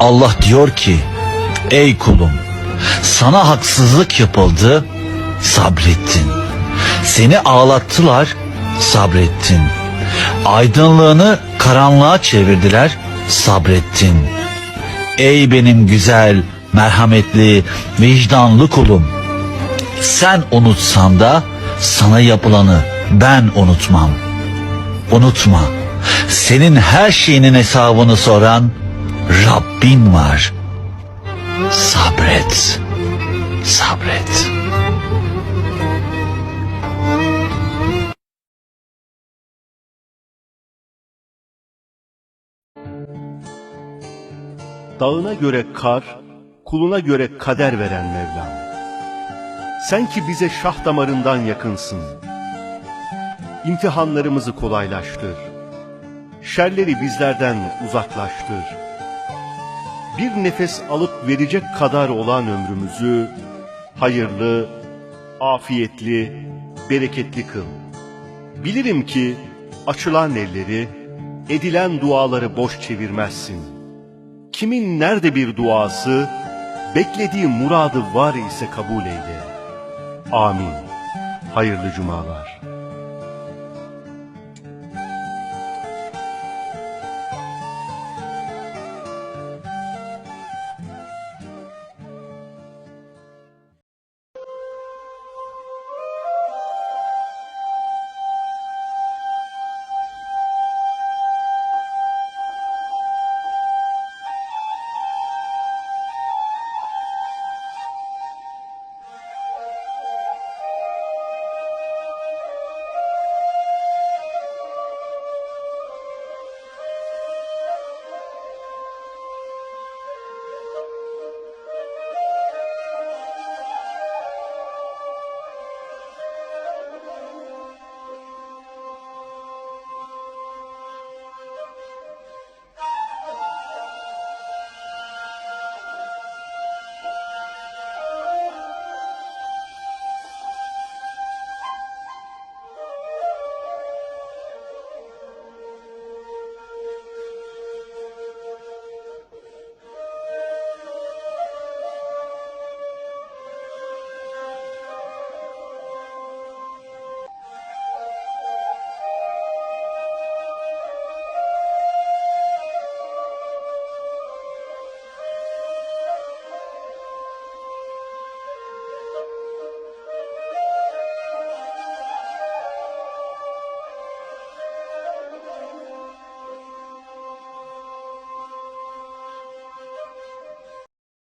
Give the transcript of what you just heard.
Allah diyor ki ey kulum sana haksızlık yapıldı sabrettin. Seni ağlattılar sabrettin. Aydınlığını karanlığa çevirdiler sabrettin. Ey benim güzel, merhametli, vicdanlı kulum. Sen unutsan da sana yapılanı ben unutmam. Unutma. Senin her şeyinin hesabını soran Rabbin var. Sabret. Sabret. Dağına göre kar, kuluna göre kader veren Mevlam. Sen ki bize şah damarından yakınsın. İmtihanlarımızı kolaylaştır. Şerleri bizlerden uzaklaştır. Bir nefes alıp verecek kadar olan ömrümüzü hayırlı, afiyetli, bereketli kıl. Bilirim ki açılan elleri, edilen duaları boş çevirmezsin.'' Kimin nerede bir duası, beklediği muradı var ise kabul eyle. Amin. Hayırlı cumalar.